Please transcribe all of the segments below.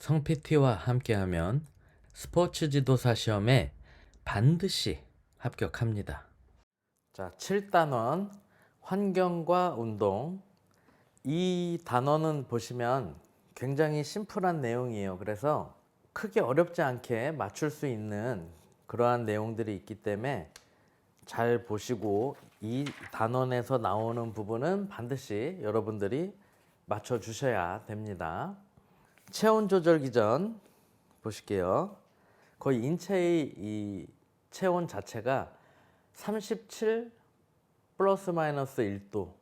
성 PT와 함께하면 스포츠 지도사 시험에 반드시 합격합니다. 자, 7단원 환경과 운동. 이 단원은 보시면 굉장히 심플한 내용이에요. 그래서 크게 어렵지 않게 맞출 수 있는 그러한 내용들이 있기 때문에 잘 보시고 이 단원에서 나오는 부분은 반드시 여러분들이 맞춰 주셔야 됩니다. 체온 조절 기 전 보실게요. 거의 인체의 이 체온 자체가 37 플러스 마이너스 1도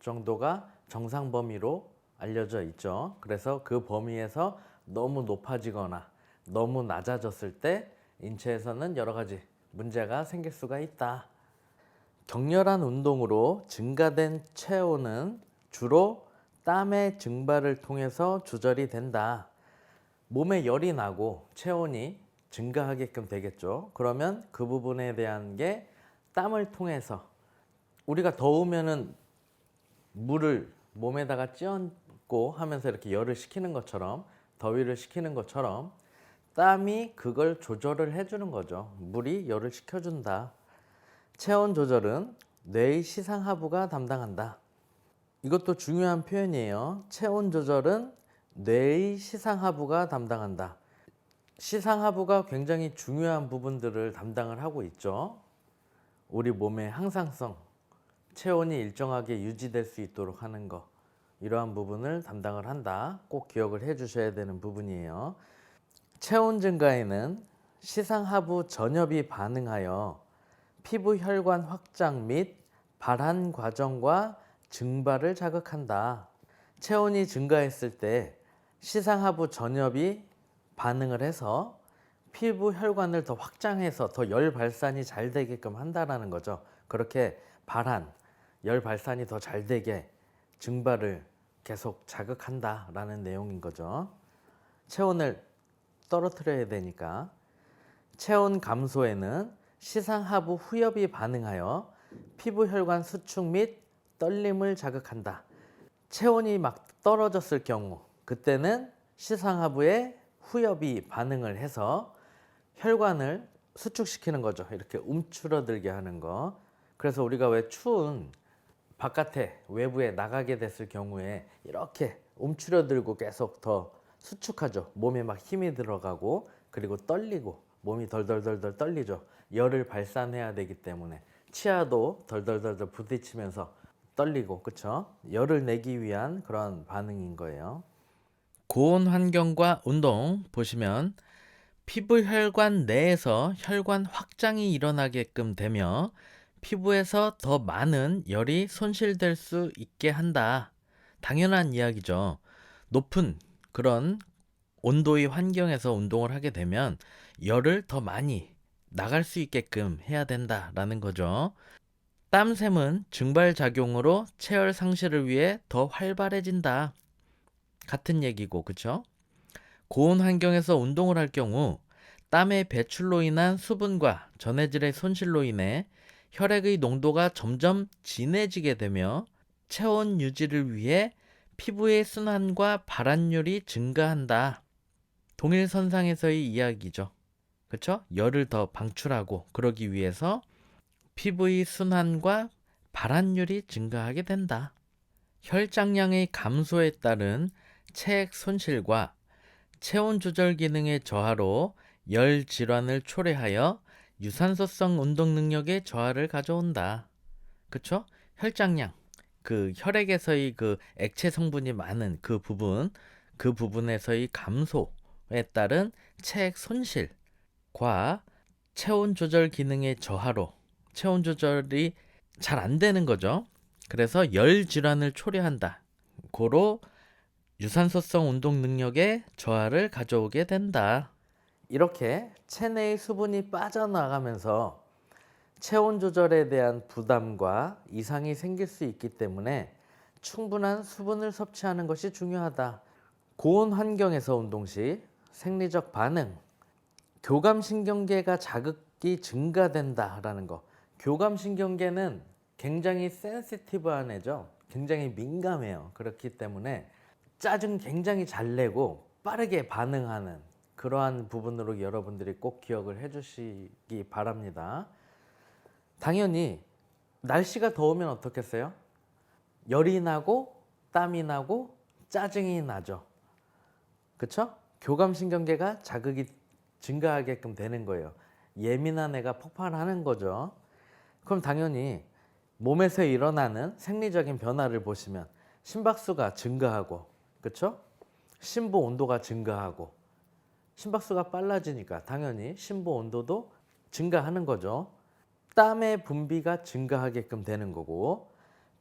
정도가 정상 범위로 알려져 있죠. 그래서 그 범위에서 너무 높아지거나 너무 낮아졌을 때 인체에서는 여러 가지 문제가 생길 수가 있다. 격렬한 운동으로 증가된 체온은 주로 땀의 증발을 통해서 조절이 된다. 몸에 열이 나고 체온이 증가하게끔 되겠죠. 그러면 그 부분에 대한 게 땀을 통해서 우리가 더우면은 물을 몸에다가 찌얹고 하면서 이렇게 열을 식히는 것처럼 더위를 식히는 것처럼 땀이 그걸 조절을 해주는 거죠. 물이 열을 식혀준다. 체온 조절은 뇌의 시상하부가 담당한다. 이것도 중요한 표현이에요. 체온 조절은 뇌의 시상하부가 담당한다. 시상하부가 굉장히 중요한 부분들을 담당을 하고 있죠. 우리 몸의 항상성, 체온이 일정하게 유지될 수 있도록 하는 것, 이러한 부분을 담당을 한다. 꼭 기억을 해 주셔야 되는 부분이에요. 체온 증가에는 시상하부 전엽이 반응하여 피부 혈관 확장 및 발한 과정과 증발을 자극한다. 체온이 증가했을 때 시상하부 전엽이 반응을 해서 피부 혈관을 더 확장해서 더 열 발산이 잘 되게끔 한다라는 거죠. 그렇게 발한 열 발산이 더 잘 되게 증발을 계속 자극한다라는 내용인 거죠. 체온을 떨어뜨려야 되니까 체온 감소에는 시상하부 후엽이 반응하여 피부 혈관 수축 및 떨림을 자극한다. 체온이 막 떨어졌을 경우 그때는 시상하부에 후엽이 반응을 해서 혈관을 수축시키는 거죠. 이렇게 움츠러들게 하는 거. 그래서 우리가 왜 추운 바깥에 외부에 나가게 됐을 경우에 이렇게 움츠러들고 계속 더 수축하죠. 몸에 막 힘이 들어가고 그리고 떨리고 몸이 덜덜덜덜 떨리죠. 열을 발산해야 되기 때문에 치아도 덜덜덜덜 부딪히면서 떨리고 그쵸? 열을 내기 위한 그런 반응인 거예요. 고온 환경과 운동 보시면 피부 혈관 내에서 혈관 확장이 일어나게끔 되며 피부에서 더 많은 열이 손실될 수 있게 한다. 당연한 이야기죠. 높은 그런 온도의 환경에서 운동을 하게 되면 열을 더 많이 나갈 수 있게끔 해야 된다라는 거죠. 땀샘은 증발 작용으로 체열 상실을 위해 더 활발해진다. 같은 얘기고, 그쵸? 고온 환경에서 운동을 할 경우 땀의 배출로 인한 수분과 전해질의 손실로 인해 혈액의 농도가 점점 진해지게 되며 체온 유지를 위해 피부의 순환과 발한율이 증가한다. 동일 선상에서의 이야기죠. 그쵸? 열을 더 방출하고 그러기 위해서 피부의 순환과 발한율이 증가하게 된다. 혈장량의 감소에 따른 체액 손실과 체온 조절 기능의 저하로 열 질환을 초래하여 유산소성 운동 능력의 저하를 가져온다. 그쵸? 혈장량, 그 혈액에서의 그 액체 성분이 많은 그 부분, 그 부분에서의 감소에 따른 체액 손실과 체온 조절 기능의 저하로 체온 조절이 잘 안 되는 거죠. 그래서 열 질환을 초래한다. 고로 유산소성 운동 능력의 저하를 가져오게 된다. 이렇게 체내의 수분이 빠져나가면서 체온 조절에 대한 부담과 이상이 생길 수 있기 때문에 충분한 수분을 섭취하는 것이 중요하다. 고온 환경에서 운동 시 생리적 반응, 교감신경계가 자극이 증가된다라는 거. 교감신경계는 굉장히 센시티브한 애죠. 굉장히 민감해요. 그렇기 때문에 짜증 굉장히 잘 내고 빠르게 반응하는 그러한 부분으로 여러분들이 꼭 기억을 해주시기 바랍니다. 당연히 날씨가 더우면 어떻겠어요? 열이 나고 땀이 나고 짜증이 나죠. 그쵸? 교감신경계가 자극이 증가하게끔 되는 거예요. 예민한 애가 폭발하는 거죠. 그럼 당연히 몸에서 일어나는 생리적인 변화를 보시면 심박수가 증가하고, 그쵸? 심부 온도가 증가하고, 심박수가 빨라지니까 당연히 심부 온도도 증가하는 거죠. 땀의 분비가 증가하게끔 되는 거고,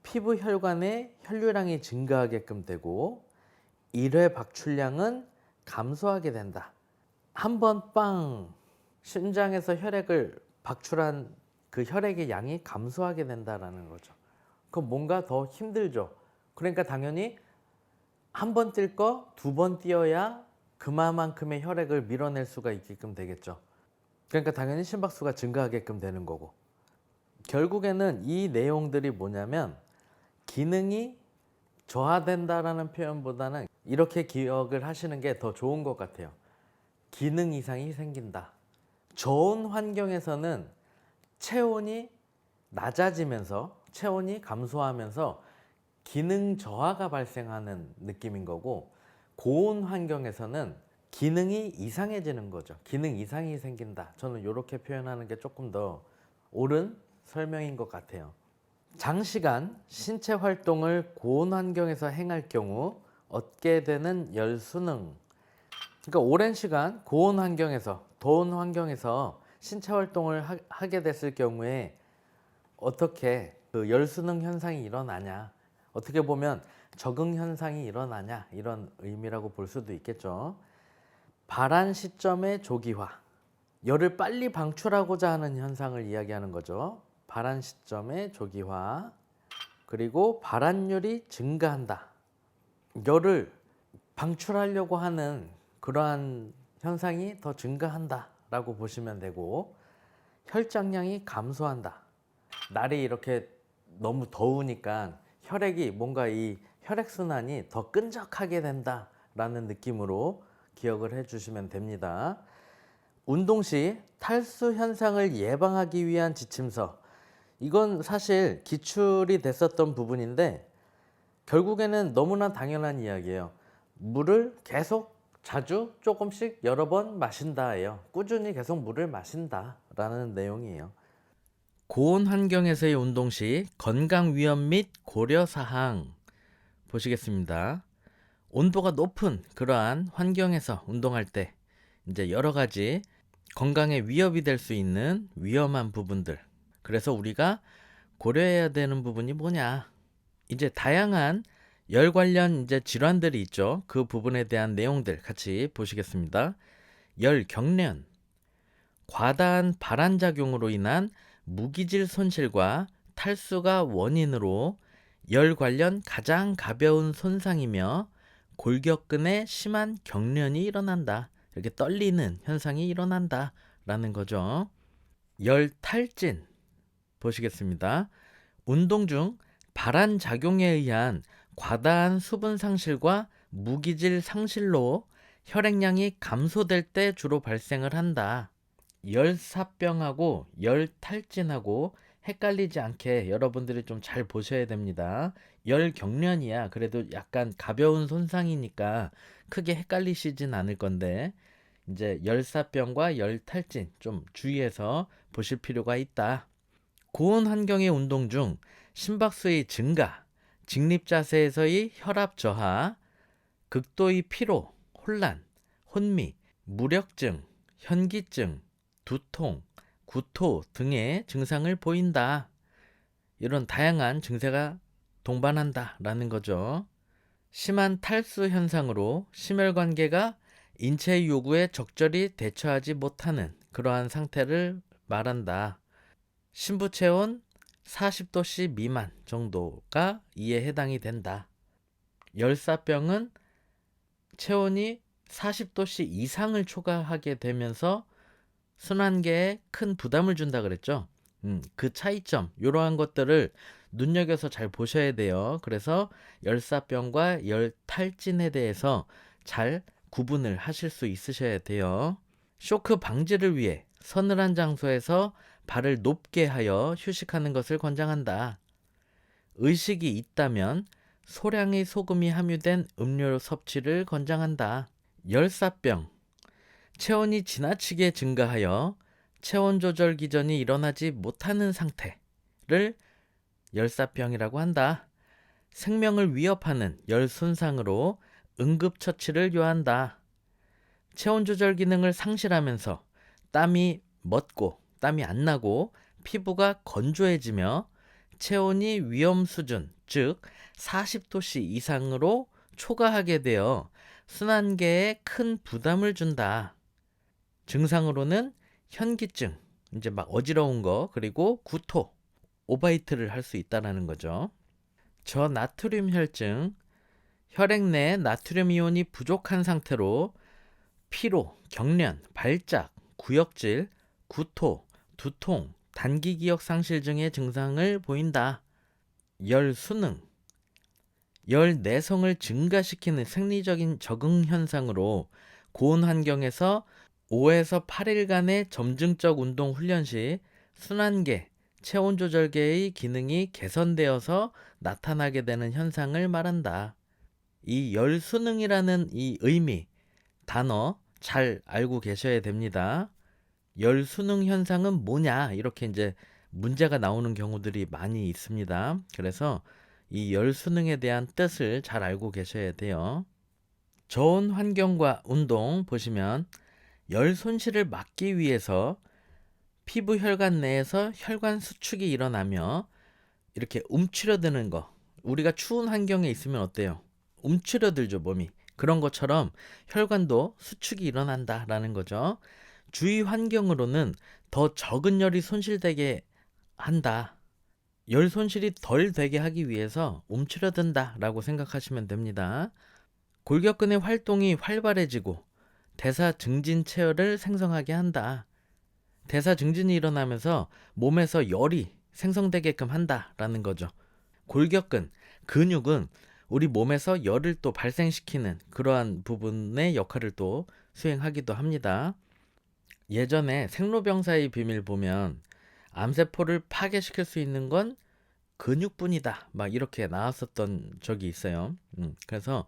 피부 혈관의 혈류량이 증가하게끔 되고, 일회 박출량은 감소하게 된다. 한 번 빵 심장에서 혈액을 박출한 그 혈액의 양이 감소하게 된다라는 거죠. 그럼 뭔가 더 힘들죠. 그러니까 당연히 한 번 뛸 거 두 번 뛰어야 그만큼의 혈액을 밀어낼 수가 있게끔 되겠죠. 그러니까 당연히 심박수가 증가하게끔 되는 거고. 결국에는 이 내용들이 뭐냐면 기능이 저하된다라는 표현보다는 이렇게 기억을 하시는 게 더 좋은 것 같아요. 기능 이상이 생긴다. 좋은 환경에서는 체온이 낮아지면서 체온이 감소하면서 기능 저하가 발생하는 느낌인 거고 고온 환경에서는 기능이 이상해지는 거죠. 기능 이상이 생긴다. 저는 이렇게 표현하는 게 조금 더 옳은 설명인 것 같아요. 장시간 신체 활동을 고온 환경에서 행할 경우 얻게 되는 열 수능. 그러니까 오랜 시간 고온 환경에서 더운 환경에서 신체 활동을 하, 게 됐을 경우에 어떻게 그 열수능 현상이 일어나냐? 어떻게 보면 적응 현상이 일어나냐 이런 의미라고 볼 수도 있겠죠. 발한 시점의 조기화, 열을 빨리 방출하고자 하는 현상을 이야기하는 거죠. 발한 시점의 조기화, 그리고 발한율이 증가한다. 열을 방출하려고 하는 그러한 현상이 더 증가한다 라고 보시면 되고 혈장량이 감소한다. 날이 이렇게 너무 더우니까 혈액이 뭔가 이 혈액 순환이 더 끈적하게 된다 라는 느낌으로 기억을 해 주시면 됩니다. 운동 시 탈수 현상을 예방하기 위한 지침서. 이건 사실 기출이 됐었던 부분인데 결국에는 너무나 당연한 이야기예요. 물을 계속 자주 조금씩 여러 번 마신다예요. 꾸준히 계속 물을 마신다라는 내용이에요. 고온 환경에서의 운동 시 건강 위험 및 고려 사항 보시겠습니다. 온도가 높은 그러한 환경에서 운동할 때 이제 여러 가지 건강에 위협이 될 수 있는 위험한 부분들. 그래서 우리가 고려해야 되는 부분이 뭐냐? 이제 다양한 열 관련 이제 질환들이 있죠. 그 부분에 대한 내용들 같이 보시겠습니다. 열 경련, 과다한 발한 작용으로 인한 무기질 손실과 탈수가 원인으로 열 관련 가장 가벼운 손상이며 골격근에 심한 경련이 일어난다. 이렇게 떨리는 현상이 일어난다. 라는 거죠. 열 탈진 보시겠습니다. 운동 중 발한 작용에 의한 과다한 수분 상실과 무기질 상실로 혈액량이 감소될 때 주로 발생을 한다. 열사병하고 열탈진하고 헷갈리지 않게 여러분들이 좀 잘 보셔야 됩니다. 열 경련이야. 그래도 약간 가벼운 손상이니까 크게 헷갈리시진 않을 건데 이제 열사병과 열탈진 좀 주의해서 보실 필요가 있다. 고온 환경의 운동 중 심박수의 증가, 직립 자세에서의 혈압 저하, 극도의 피로, 혼란, 혼미, 무력증, 현기증, 두통, 구토 등의 증상을 보인다. 이런 다양한 증세가 동반한다라는 거죠. 심한 탈수 현상으로 심혈관계가 인체 요구에 적절히 대처하지 못하는 그러한 상태를 말한다. 신부 체온 40도씨 미만 정도가 이에 해당이 된다. 열사병은 체온이 40도씨 이상을 초과하게 되면서 순환계에 큰 부담을 준다 그랬죠. 음, 그 차이점 이러한 것들을 눈여겨서 잘 보셔야 돼요. 그래서 열사병과 열탈진에 대해서 잘 구분을 하실 수 있으셔야 돼요. 쇼크 방지를 위해 서늘한 장소에서 발을 높게 하여 휴식하는 것을 권장한다. 의식이 있다면 소량의 소금이 함유된 음료 섭취를 권장한다. 열사병. 체온이 지나치게 증가하여 체온 조절 기전이 일어나지 못하는 상태를 열사병이라고 한다. 생명을 위협하는 열 손상으로 응급처치를 요한다. 체온 조절 기능을 상실하면서 땀이 멎고 땀이 안 나고 피부가 건조해지며 체온이 위험 수준, 즉 40도씨 이상으로 초과하게 되어 순환계에 큰 부담을 준다. 증상으로는 현기증, 이제 막 어지러운 거, 그리고 구토, 오바이트를 할 수 있다라는 거죠. 저 나트륨 혈증, 혈액 내 나트륨 이온이 부족한 상태로 피로, 경련, 발작, 구역질, 구토, 두통, 단기 기억 상실 등의 증상을 보인다. 열 수능 열 내성을 증가시키는 생리적인 적응 현상으로 고온 환경에서 5에서 8일간의 점증적 운동 훈련 시 순환계, 체온 조절계의 기능이 개선되어서 나타나게 되는 현상을 말한다. 이 열수능이라는 이 의미, 단어 잘 알고 계셔야 됩니다. 열 수능 현상은 뭐냐? 이렇게 이제 문제가 나오는 경우들이 많이 있습니다. 그래서 이 열 수능에 대한 뜻을 잘 알고 계셔야 돼요. 저온 환경과 운동 보시면 열 손실을 막기 위해서 피부 혈관 내에서 혈관 수축이 일어나며 이렇게 움츠려드는 거. 우리가 추운 환경에 있으면 어때요? 움츠려들죠, 몸이. 그런 것처럼 혈관도 수축이 일어난다라는 거죠. 주위 환경으로는 더 적은 열이 손실되게 한다. 열 손실이 덜 되게 하기 위해서 움츠려든다라고 생각하시면 됩니다. 골격근의 활동이 활발해지고 대사 증진 체열을 생성하게 한다. 대사 증진이 일어나면서 몸에서 열이 생성되게끔 한다라는 거죠. 골격근, 근육은 우리 몸에서 열을 또 발생시키는 그러한 부분의 역할을 또 수행하기도 합니다. 예전에 생로병사의 비밀 보면 암세포를 파괴시킬 수 있는 건 근육뿐이다. 막 이렇게 나왔었던 적이 있어요. 음, 그래서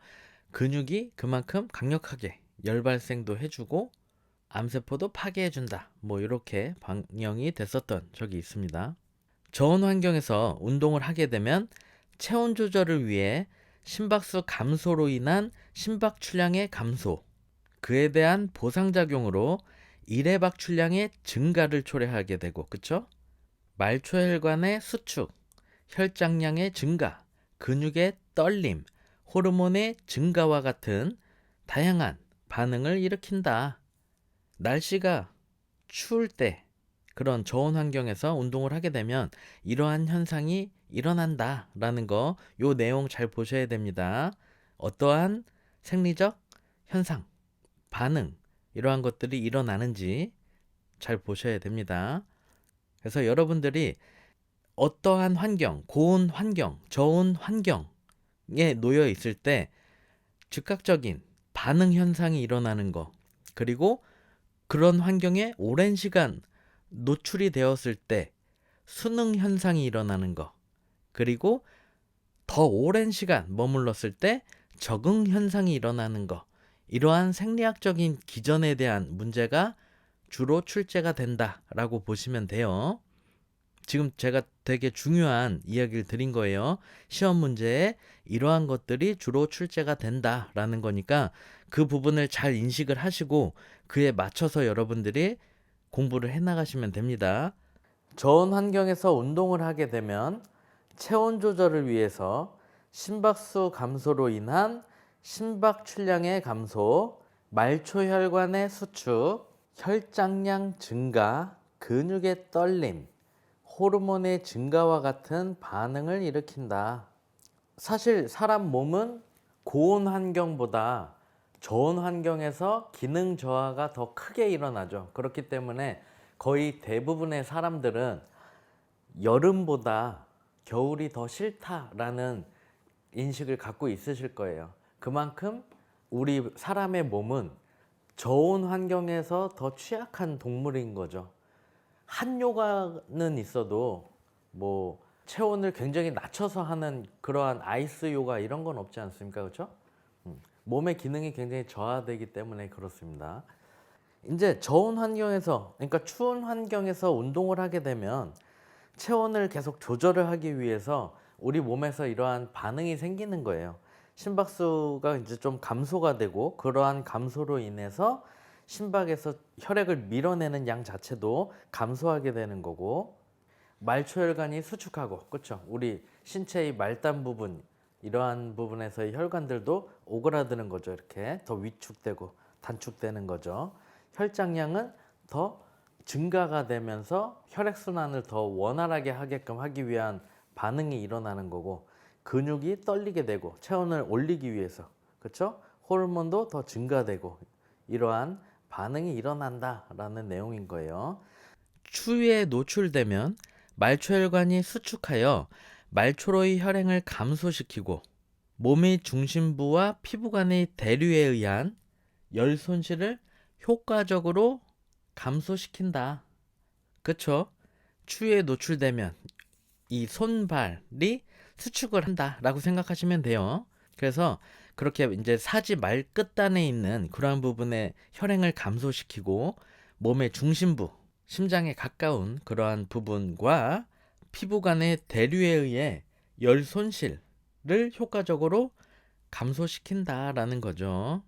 근육이 그만큼 강력하게 열 발생도 해주고 암세포도 파괴해준다. 뭐 이렇게 방영이 됐었던 적이 있습니다. 저온 환경에서 운동을 하게 되면 체온 조절을 위해 심박수 감소로 인한 심박 출량의 감소, 그에 대한 보상작용으로 일회박 출량의 증가를 초래하게 되고, 그쵸? 말초혈관의 수축, 혈장량의 증가, 근육의 떨림, 호르몬의 증가와 같은 다양한 반응을 일으킨다. 날씨가 추울 때 그런 저온 환경에서 운동을 하게 되면 이러한 현상이 일어난다라는 거, 요 내용 잘 보셔야 됩니다. 어떠한 생리적 현상, 반응, 이러한 것들이 일어나는지 잘 보셔야 됩니다. 그래서 여러분들이 어떠한 환경, 고온 환경, 저온 환경에 놓여 있을 때 즉각적인 반응 현상이 일어나는 거, 그리고 그런 환경에 오랜 시간 노출이 되었을 때 수능 현상이 일어나는 거, 그리고 더 오랜 시간 머물렀을 때 적응 현상이 일어나는 거, 이러한 생리학적인 기전에 대한 문제가 주로 출제가 된다라고 보시면 돼요. 지금 제가 되게 중요한 이야기를 드린 거예요. 시험 문제에 이러한 것들이 주로 출제가 된다라는 거니까 그 부분을 잘 인식을 하시고 그에 맞춰서 여러분들이 공부를 해 나가시면 됩니다. 저온 환경에서 운동을 하게 되면 체온 조절을 위해서 심박수 감소로 인한 심박 출량의 감소, 말초 혈관의 수축, 혈장량 증가, 근육의 떨림, 호르몬의 증가와 같은 반응을 일으킨다. 사실 사람 몸은 고온 환경보다 저온 환경에서 기능 저하가 더 크게 일어나죠. 그렇기 때문에 거의 대부분의 사람들은 여름보다 겨울이 더 싫다라는 인식을 갖고 있으실 거예요. 그만큼 우리 사람의 몸은 저온 환경에서 더 취약한 동물인 거죠. 한요가는 있어도 뭐 체온을 굉장히 낮춰서 하는 그러한 아이스 요가 이런 건 없지 않습니까? 그렇죠? 음, 몸의 기능이 굉장히 저하되기 때문에 그렇습니다. 이제 저온 환경에서 그러니까 추운 환경에서 운동을 하게 되면 체온을 계속 조절을 하기 위해서 우리 몸에서 이러한 반응이 생기는 거예요. 심박수가 이제 좀 감소가 되고 그러한 감소로 인해서 심박에서 혈액을 밀어내는 양 자체도 감소하게 되는 거고 말초혈관이 수축하고 그렇죠. 우리 신체의 말단 부분 이러한 부분에서의 혈관들도 오그라드는 거죠. 이렇게 더 위축되고 단축되는 거죠. 혈장량은 더 증가가 되면서 혈액 순환을 더 원활하게 하게끔 하기 위한 반응이 일어나는 거고 근육이 떨리게 되고 체온을 올리기 위해서 그렇죠? 호르몬도 더 증가되고 이러한 반응이 일어난다라는 내용인 거예요. 추위에 노출되면 말초혈관이 수축하여 말초로의 혈행을 감소시키고 몸의 중심부와 피부 간의 대류에 의한 열 손실을 효과적으로 감소시킨다. 그쵸? 추위에 노출되면 이 손발이 수축을 한다라고 생각하시면 돼요. 그래서 그렇게 이제 사지 말 끝단에 있는 그러한 부분의 혈행을 감소시키고 몸의 중심부, 심장에 가까운 그러한 부분과 피부 간의 대류에 의해 열 손실을 효과적으로 감소시킨다라는 거죠.